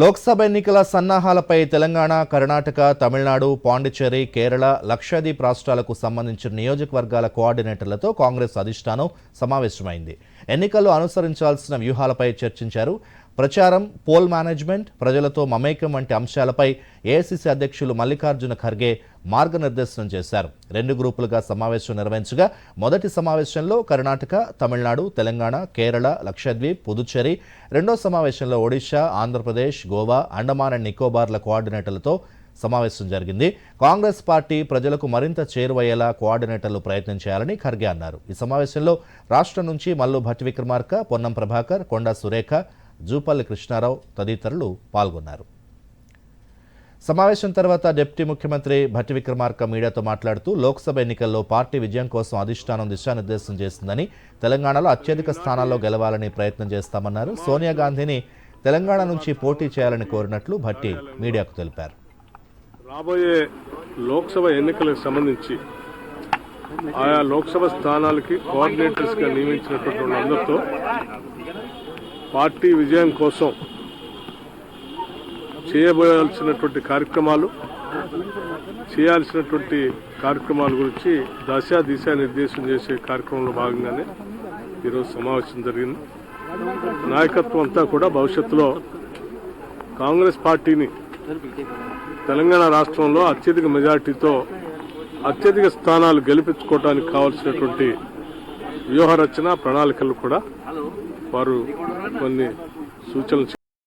లోక్సభ ఎన్నికల సన్నాహాలపై తెలంగాణ కర్ణాటక తమిళనాడు పాండిచ్చేరి కేరళ లక్షద్వీప్ రాష్ట్రాలకు సంబంధించిన నియోజకవర్గాల కోఆర్డినేటర్లతో కాంగ్రెస్ అధిష్టానం సమావేశమైంది. ఎన్నికల్లో అనుసరించాల్సిన వ్యూహాలపై చర్చించారు. ప్రచారం పోల్ మేనేజ్మెంట్ ప్రజలతో మమేకం వంటి అంశాలపై ఏఐసిసి అధ్యక్షులు మల్లికార్జున ఖర్గే మార్గనిర్దేశనం చేశారు. రెండు గ్రూపులుగా సమావేశం నిర్వహించగా మొదటి సమావేశంలో కర్ణాటక తమిళనాడు తెలంగాణ కేరళ లక్షద్వీప్ పుదుచ్చేరి. రెండో సమావేశంలో ఒడిశా ఆంధ్రప్రదేశ్ గోవా అండమాన్ అండ్ నికోబార్ల కోఆర్డినేటర్లతో సమావేశం జరిగింది. కాంగ్రెస్ పార్టీ ప్రజలకు మరింత చేరువయ్యేలా కోఆర్డినేటర్లు ప్రయత్నం చేయాలని ఖర్గే అన్నారు. ఈ సమావేశంలో రాష్ట్రం నుంచి మల్లు భట్ విక్రమార్క పొన్నం ప్రభాకర్ కొండా సురేఖ జూపల్లి కృష్ణారావు తదితరులు పాల్గొన్నారు. సమావేశం తర్వాత డిప్యూటీ ముఖ్యమంత్రి భట్టి విక్రమార్క మీడియాతో మాట్లాడుతూ లోక్సభ ఎన్నికల్లో పార్టీ విజయం కోసం అధిష్టానం దిశానిర్దేశం చేసిందని తెలంగాణలో అత్యధిక స్థానాల్లో గెలవాలని ప్రయత్నం చేస్తామన్నారు. సోనియా గాంధీని తెలంగాణ నుంచి పోటీ చేయాలని కోరినట్లు భట్టి మీడియాకు తెలిపారు. రాబోయే లోక్సభ ఎన్నికలకు సంబంధించి ఆయా లోక్సభ స్థానాలకి కోఆర్డినేటర్స్గా నియమించినటువంటి వాళ్ళందరితో పార్టీ విజయం కోసం చేయబోయాల్సినటువంటి కార్యక్రమాలు చేయాల్సినటువంటి కార్యక్రమాల గురించి దశ దిశ నిర్దేశం చేసే కార్యక్రమంలో భాగంగానే ఈరోజు సమావేశం జరిగింది. నాయకత్వం అంతా కూడా భవిష్యత్తులో కాంగ్రెస్ పార్టీని తెలంగాణ రాష్ట్రంలో అత్యధిక మెజార్టీతో అత్యధిక స్థానాలు గెలిపించుకోవడానికి కావాల్సినటువంటి వ్యూహ రచన ప్రణాళికలు కూడా వారు కొన్ని సూచనలు